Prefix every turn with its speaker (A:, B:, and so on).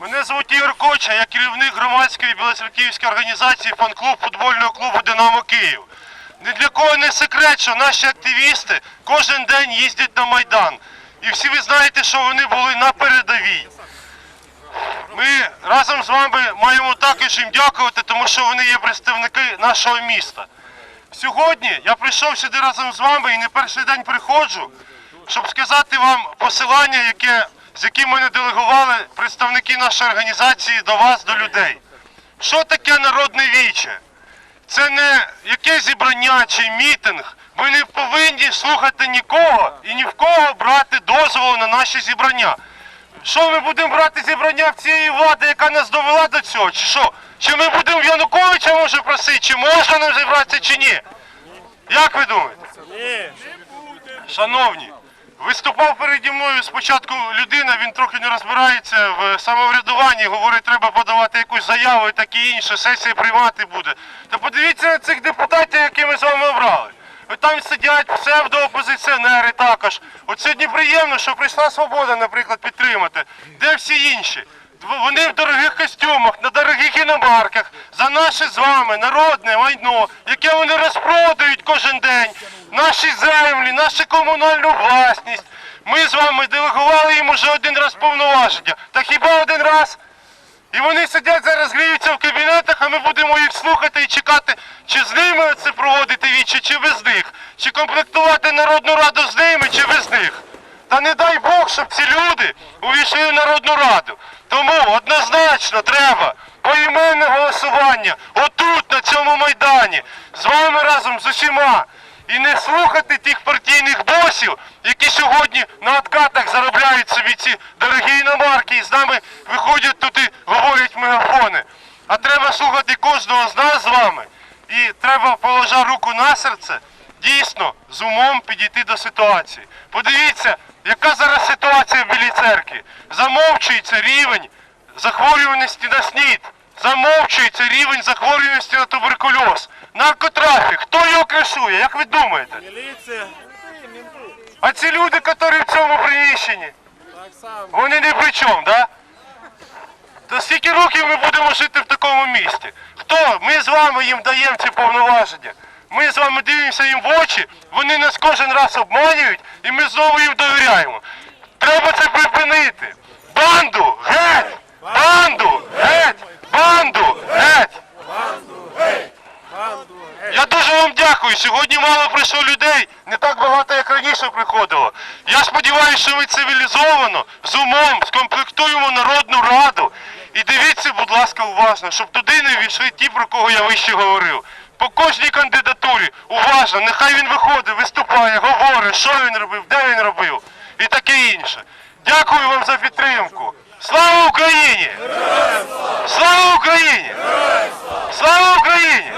A: Мене звуть Ігор Коча, я керівник громадської білоцерківської організації фан-клуб футбольного клубу Динамо Київ. Ні для кого не секрет, що наші активісти кожен день їздять на Майдан. І всі ви знаєте, що вони були на передовій. Ми разом з вами маємо також їм дякувати, тому що вони є представники нашого міста. Сьогодні я прийшов сюди разом з вами і не перший день приходжу, щоб сказати вам посилання, яке, з яким мене делегували представники нашої організації до вас, до людей. Що таке народне віче? Це не яке зібрання чи мітинг. Ми не повинні слухати нікого і ні в кого брати дозволу на наші зібрання. Що ми будемо брати зібрання в цієї влади, яка нас довела до цього? Чи що? Чи ми будемо в Януковича може просити, чи можна нам зібратися, чи ні? Як ви думаєте? Шановні, виступав переді мною спочатку людина, він трохи не розбирається в самоврядуванні, говорить, треба подавати якусь заяву і таке інше, сесії приймати буде. Та подивіться на цих депутатів, які ми з вами обрали. Ви там сидять псевдоопозиціонери також. От сьогодні приємно, що прийшла свобода, наприклад, підтримати. Де всі інші? Вони в дорогих костюмах, на дорогих іномарках, за наше з вами народне майно, яке вони розпродають кожен день, наші землі, нашу комунальну власність. Ми з вами делегували їм уже один раз повноваження. Та хіба один раз? І вони сидять зараз, гріються в кабінетах, а ми будемо їх слухати і чекати, чи з ними це проводити вічі, чи без них, чи комплектувати Народну Раду з ними, чи без них. Та не дай Бог, щоб ці люди увійшли в Народну Раду. Тому однозначно треба поіменне голосування отут, на цьому майдані, з вами разом з усіма. І не слухати тих партійних босів, які сьогодні на откатах заробляють собі ці дорогі іномарки і з нами виходять туди, говорять мегафони. А треба слухати кожного з нас з вами. І треба, положа руку на серце, дійсно з умом підійти до ситуації. Подивіться, яка зараз ситуація в Білій церкві. Замовчується рівень захворюваності на СНІД. Замовчується рівень захворюваності на туберкульоз. Наркотрафік. Хто його кришує? Як ви думаєте?
B: Міліція.
A: А ці люди, які в цьому приміщенні, вони не при чому, да? То скільки років ми будемо жити в такому місті? Хто? Ми з вами їм даємо ці повноваження. Ми з вами дивимося їм в очі, вони нас кожен раз обманюють, і ми знову їм довіряємо. Треба це припинити. Банду! Геть! Банду! Геть! Банду! Геть! Я дуже вам дякую. Сьогодні мало прийшло людей, не так багато, як раніше приходило. Я сподіваюся, що ми цивілізовано, з умом скомплектуємо Народну Раду. І дивіться, будь ласка, уважно, щоб туди не війшли ті, про кого я вище говорив по кожній кандидатурі. Уважно, нехай він виходить, виступає, говорить, що він робив, де він робив і таке інше. Дякую вам за підтримку. Слава Україні! Слава Україні! Слава Україні!